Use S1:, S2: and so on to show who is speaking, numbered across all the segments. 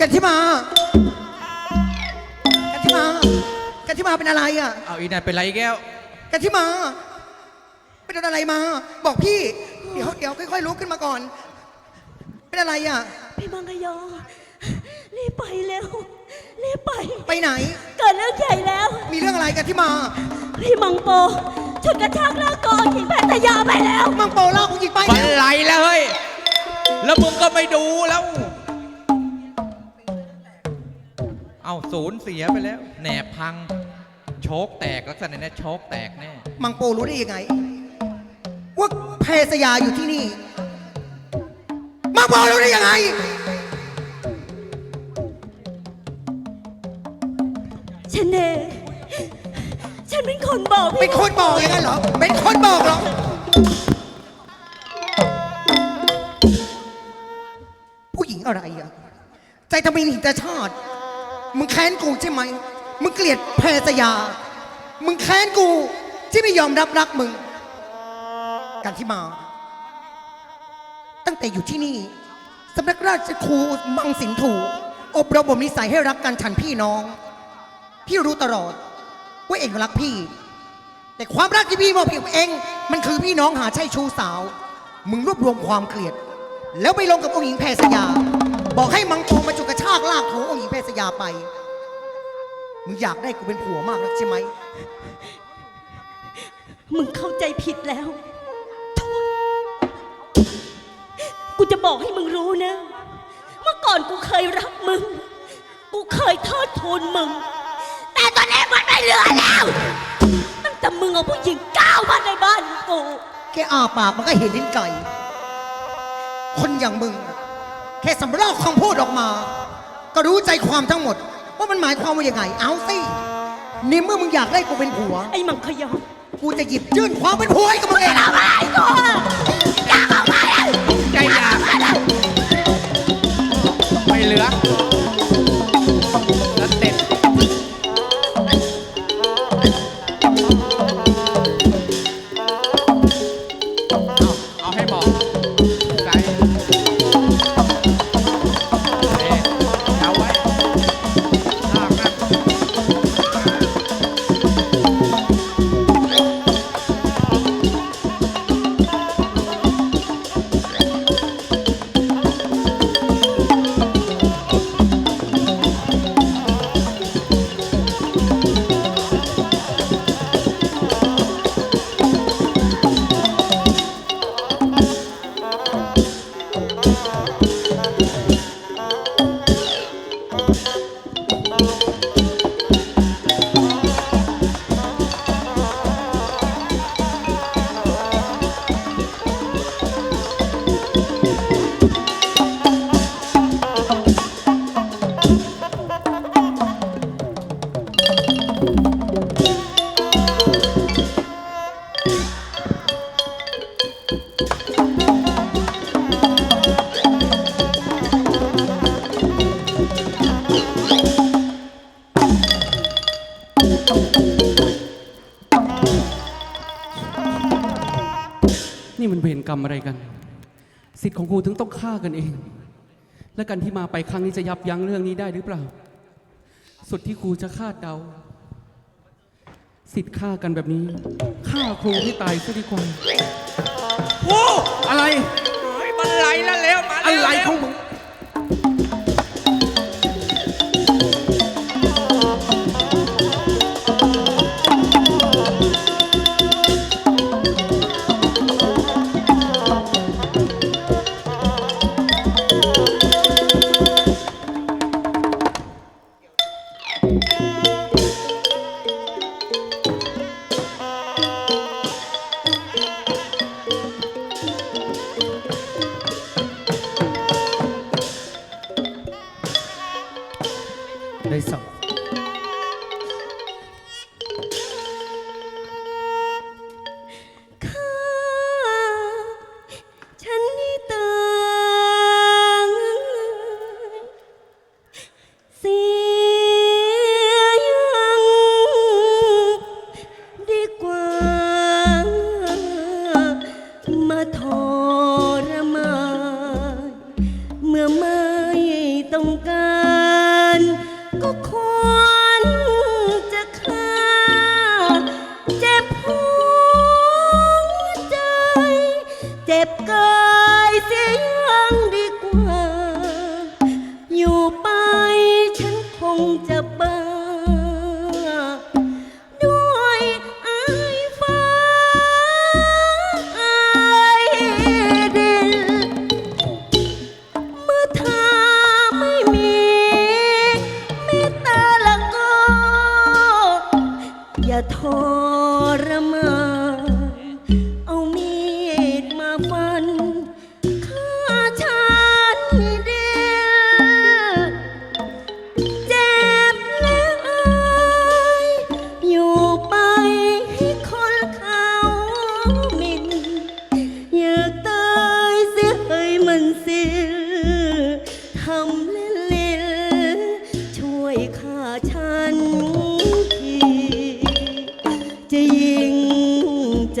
S1: กันที่มากันที่มากันที่มาเป็นอะไรอะ
S2: เอาอีนั่นเป็นไรแก้ว
S1: กันที่มาเป็นอะไรมา บอกพี่ เดี๋ยวเดี๋ยวค่อยๆลุกขึ้นมาก่อน เป็นอะไรอะ
S3: พี่มังกรยอรีบไปเร็วรีบไป
S1: ไปไหน
S3: เกิดเรื่องใหญ่แล้ว
S1: มีเรื่องอะไรกันที่มา
S3: พี่มังโปชุดกระชากลากกอนหญิงแพทยาไปแล้ว
S1: มังโปเล่าของหญิงไป
S2: บันไลแล้วเฮ้ย แล้วมึงก็ไม่ดูแล้ว เอาศูนย์เสียไปแล้ว แหนบพัง โชคแตกลักษณะนี้โชคแตกแน่
S1: มังโปรู้ได้ยังไง ว่าเพสยาอยู่ที่นี่ มังโปรู้ได้ยังไง
S3: ฉันเอง ฉันเป็นคนบอก
S1: เป็
S3: พี่
S1: นคนบอกอย่างนั้นเหรอ เป็นคนบอกเหรอ ผู้หญิงอะไรอะใจทำไมหนีแต่ชาติ มึงแค้นกูใช่ไหม มึงเกลียดแพรสยา มึงแค้นกูที่ไม่ยอมรับรักมึง การที่มา ตั้งแต่อยู่ที่นี่สำนักราชครูมังสินถูอบรมบ่มนิสัยให้รักกันฉันพี่น้อง พี่รู้ตลอด ว่าเองรักพี่ แต่ความรักที่พี่มอบให้กับเอง มันคือพี่น้องหาใช่ชู้สาว มึงรวบรวมความเกลียด แล้วไปลงกับองค์หญิงแพรสยา บอกให้มังโปมาจุกกระชากลากถูองค์หญิงแพรสยาไป มึงอยากได้กูเป็นผัวมากนักใช่ไหม
S3: มึงเข้าใจผิดแล้วกูจะบอกให้มึงรู้นะ เมื่อก่อนกูเคยรักมึง กูเคยทอดทูนมึง เหลือแล้วตั้งแต่มึงเอาผู้หญิงก้าวมาในบ้านกู
S1: แค่อาปากมันก็เห็นลิ้นไก่ คนอย่างมึงแค่สำรอกคำพูดออกมา ก็รู้ใจความทั้งหมด ว่ามันหมายความว่ายังไง เอาสินี่เมื่อมึงอยากได้กูเป็นผัว
S3: ไอ้มังคยอ
S1: กูจะหยิบยื่นความเป็นผัวให้กับมึงเอง
S3: ไอ้กูอยากเอาไป
S2: ใจอยากไม่เหลือ
S4: รกรรมอะไรกัน สิทธิ์ของกูถึงต้องฆ่ากันเอง และกันที่มาไปครั้งนี้จะยับยั้งเรื่องนี้ได้หรือเปล่า สุดที่ครูจะคาดเดา สิทธิ์ฆ่ากันแบบนี้ฆ่าครูให้ตายซะดีกว่า
S2: โอ้
S4: อะไร
S2: เฮ้ยมันไหลแล้วเร็วมา
S4: อะ
S2: เร็ว
S4: ไร
S2: เร็ว
S4: ของมึง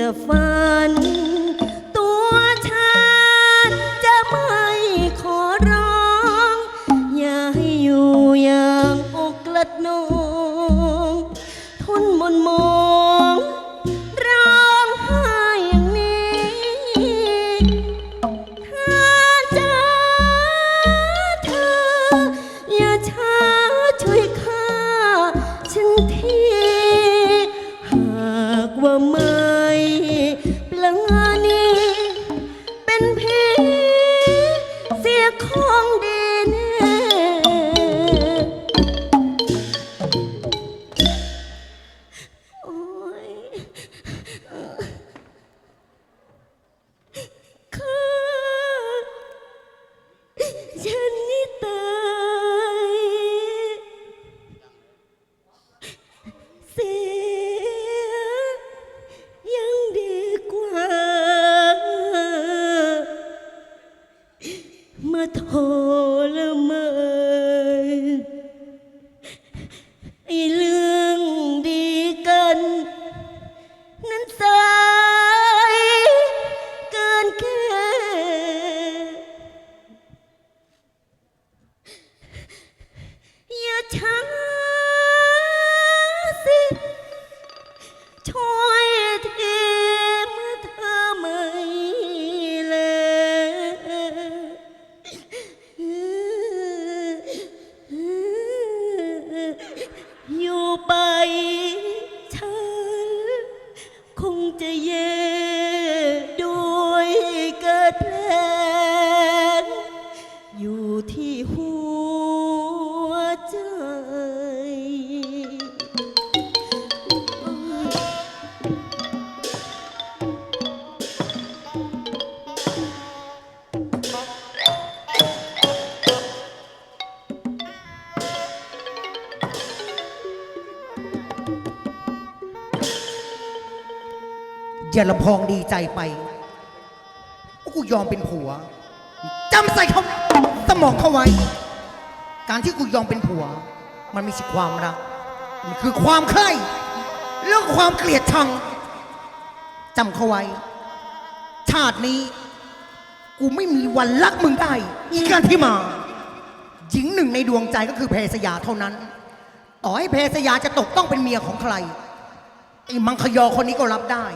S3: จะฟัน อ ย่ลำ
S1: พองดีใจไปว่ากูยอมเป็นผัวจำใส่เขาสมองเข้าไว้ การที่กูยอมเป็นผัว มันไม่ใช่ความรักมันคือความใคร่แล้วก็ความเกลียดชังจำเขาไว้ ชาตินี้ กูไม่มีวันรักมึงได้ อีกการที่มาหญิงหนึ่งในดวงใจก็คือเพศยาเท่านั้น ต่อให้เพศยาจะตกต้องเป็นเมียของใครไอ้มังคยอคนนี้ก็รับได้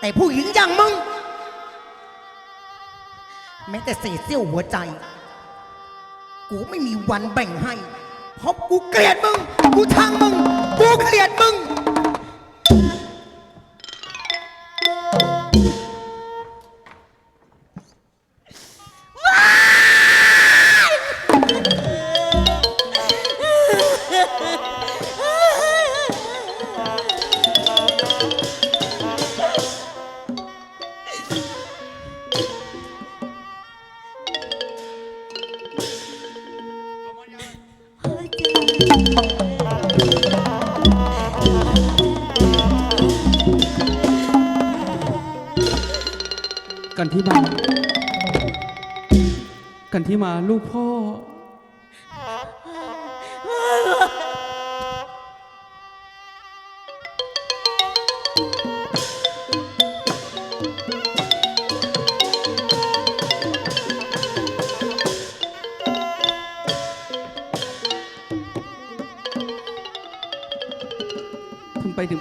S1: แต่ผู้หญิงอย่างมึง แม้แต่เศษเสี้ยวหัวใจ กูไม่มีวันแบ่งให้ เพราะกูเกลียดมึง กูชังมึง กูเกลียดมึง
S4: กันที่มา กันที่มาลูกพ่อ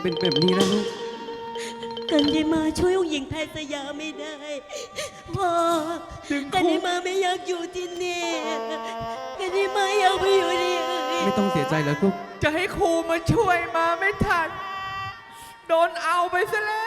S4: เป็นแบบนี้แล้วลูก
S3: กันยายมาช่วยองค์หญิงแพทย์สยาไม่ได้พ่อกันยายมาไม่อยากอยู่ที่นี่กันยายมาอยากไปอยู่ที่อื่น
S4: ไม่ต้องเสียใจแล้วลูก
S2: จะให้ครูมาช่วยมาไม่ทัน โดนเอาไปซะแล้ว